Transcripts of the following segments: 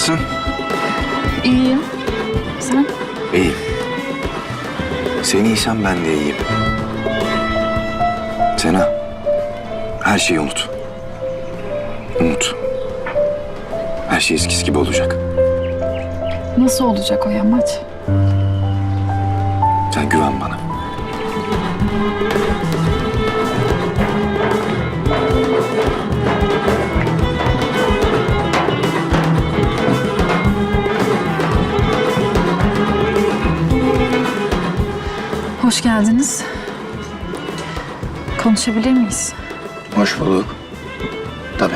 Nasılsın? İyiyim. Sen? İyiyim. Sen iyisen ben de iyiyim. Sena, her şeyi unut. Unut. Her şey eskisi gibi olacak. Nasıl olacak o yamaç? Hoş geldiniz. Konuşabilir miyiz? Hoş bulduk. Tabii.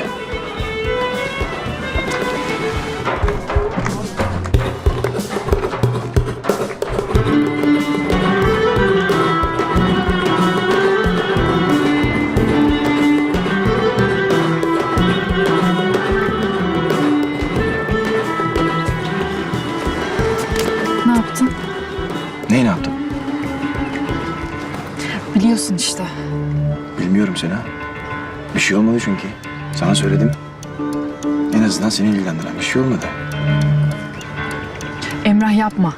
Ne yaptın? Neyi ne yaptım? Biliyorsun işte. Bilmiyorum Sena. Bir şey olmadı çünkü. Sana söyledim. En azından seni ilgilendiren bir şey olmadı. Emrah yapma.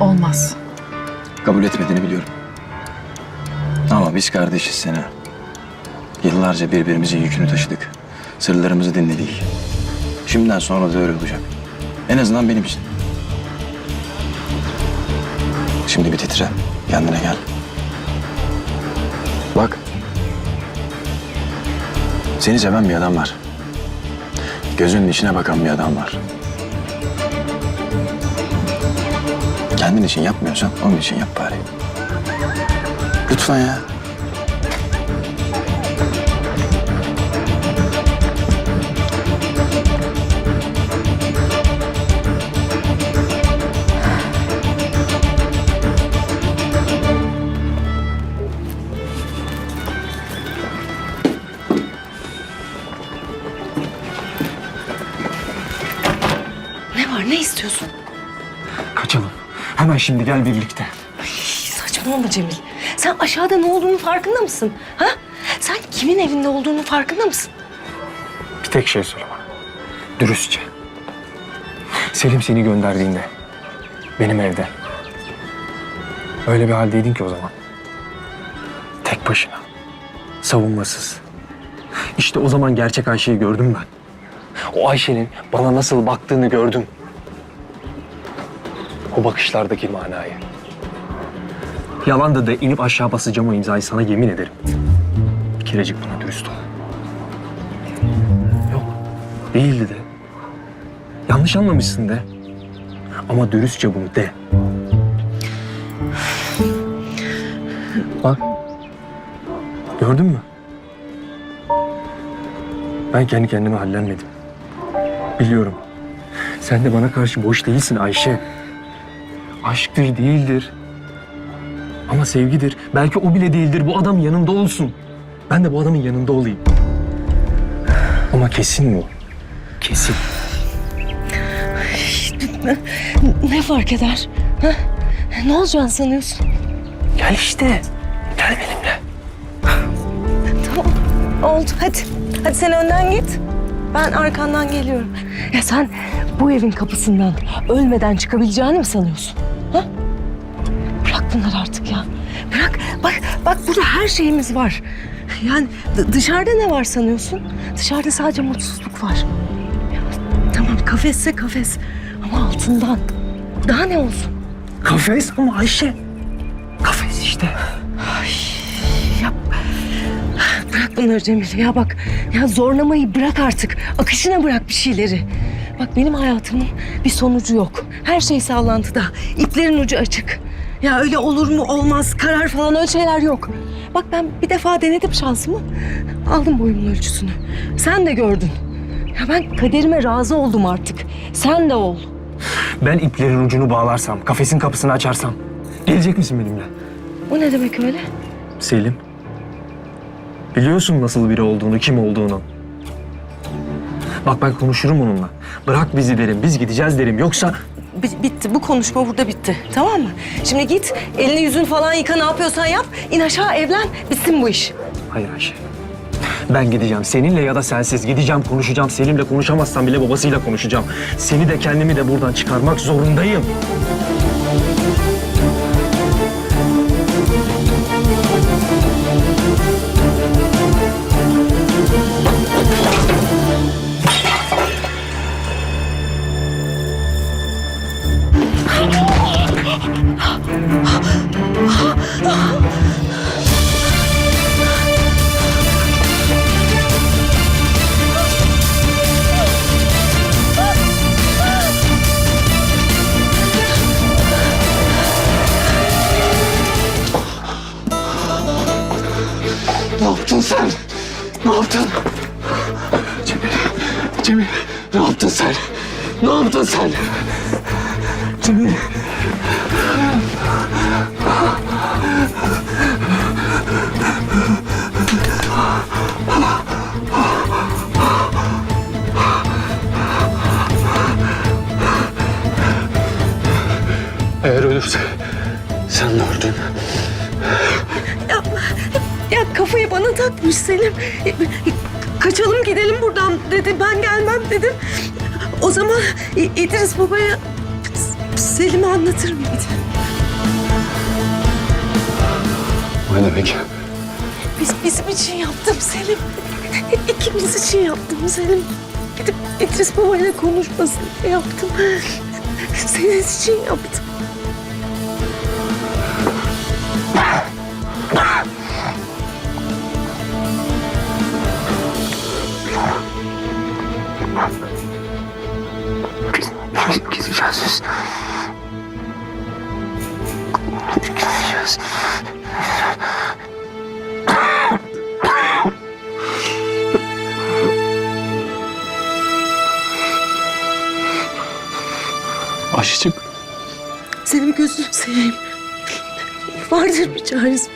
Olmaz. Kabul etmediğini biliyorum. Ama biz kardeşiz Sena. Yıllarca birbirimizin yükünü taşıdık. Sırlarımızı dinledik. Şimdiden sonra da öyle olacak. En azından benim için. Şimdi bir titre. Kendine gel. Seni seven bir adam var. Gözünün içine bakan bir adam var. Kendin için yapmıyorsan onun için yap bari. Lütfen ya. Hemen şimdi gel birlikte. Ay, saçmalama Cemil. Sen aşağıda ne olduğunun farkında mısın? Ha? Sen kimin evinde olduğunun farkında mısın? Bir tek şey söyle bana. Dürüstçe. Selim seni gönderdiğinde benim evde. Öyle bir haldeydin ki o zaman. Tek başına. Savunmasız. İşte o zaman gerçek Ayşe'yi gördüm ben. O Ayşe'nin bana nasıl baktığını gördüm. O bakışlardaki manayı. Yalan da de inip aşağı basacağım o imzayı sana yemin ederim. Bir kerecik bana dürüst ol. Yok. Değildi de. Yanlış anlamışsın de. Ama dürüstçe bunu de. Bak. Gördün mü? Ben kendi kendime hallenmedim. Biliyorum. Sen de bana karşı boş değilsin Ayşe. Aşktır değildir. Ama sevgidir. Belki o bile değildir. Bu adam yanında olsun. Ben de bu adamın yanında olayım. Ama kesin bu. Kesin. Ne, ne fark eder? Ha? Ne olacağını sanıyorsun? Gel işte. Gel benimle. Tamam. Oldu hadi. Hadi sen önden git. Ben arkandan geliyorum. Ya sen bu evin kapısından ölmeden çıkabileceğini mi sanıyorsun? Bunları artık ya. Bırak. Bak, bak burada her şeyimiz var. Yani dışarıda ne var sanıyorsun? Dışarıda sadece mutsuzluk var. Ya, tamam kafesse kafes ama altından. Daha ne olsun? Kafes ama Ayşe. Kafes işte. Ya bırak bunları Cemil ya bak. Ya zorlamayı bırak artık. Akışına bırak bir şeyleri. Bak benim hayatımın bir sonucu yok. Her şey sallantıda. İplerin ucu açık. Ya öyle olur mu olmaz karar falan öyle şeyler yok. Bak ben bir defa denedim şansımı. Aldım boyumun ölçüsünü. Sen de gördün. Ya ben kaderime razı oldum artık. Sen de ol. Ben iplerin ucunu bağlarsam, kafesin kapısını açarsam gelecek misin benimle? O ne demek öyle? Selim. Biliyorsun nasıl biri olduğunu, kim olduğunu. Bak ben konuşurum onunla. Bırak bizi derim, biz gideceğiz derim. Yoksa Bi- bitti. Bu konuşma burada bitti. Tamam mı? Şimdi git elini yüzünü falan yıka ne yapıyorsan yap. İn aşağı evlen. Bitsin bu iş. Hayır Ayşe. Ben gideceğim. Seninle ya da sensiz gideceğim, konuşacağım. Selim'le konuşamazsam bile babasıyla konuşacağım. Seni de kendimi de buradan çıkarmak zorundayım. Ne yaptın sen? Ne yaptın? Cemil, Cemil ne yaptın sen? Ne yaptın sen? Cemil. Eğer ölürse sen de öldün. Kafayı bana takmış Selim. Kaçalım gidelim buradan dedi. Ben gelmem dedim. O zaman İdris babaya Selim'i anlatır mıydı? O ne demek? Biz bizim için yaptım Selim. İkimiz için yaptım Selim. Gidip İdris babayla konuşmasın diye yaptım. Senin için yaptım. Aşıcık. Selim gözünü seveyim. Vardır bir çaresi.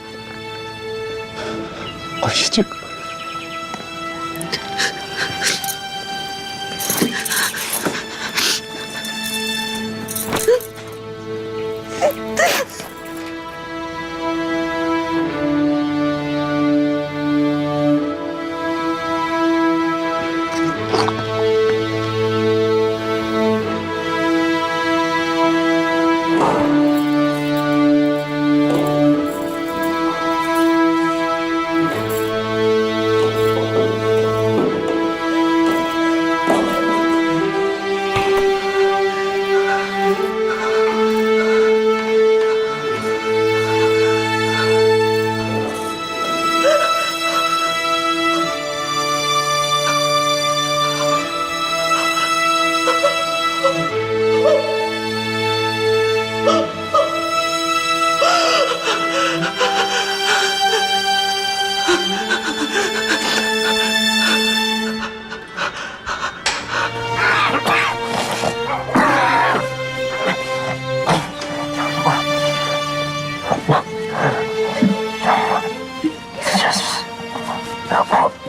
Aşıcık. Yapma.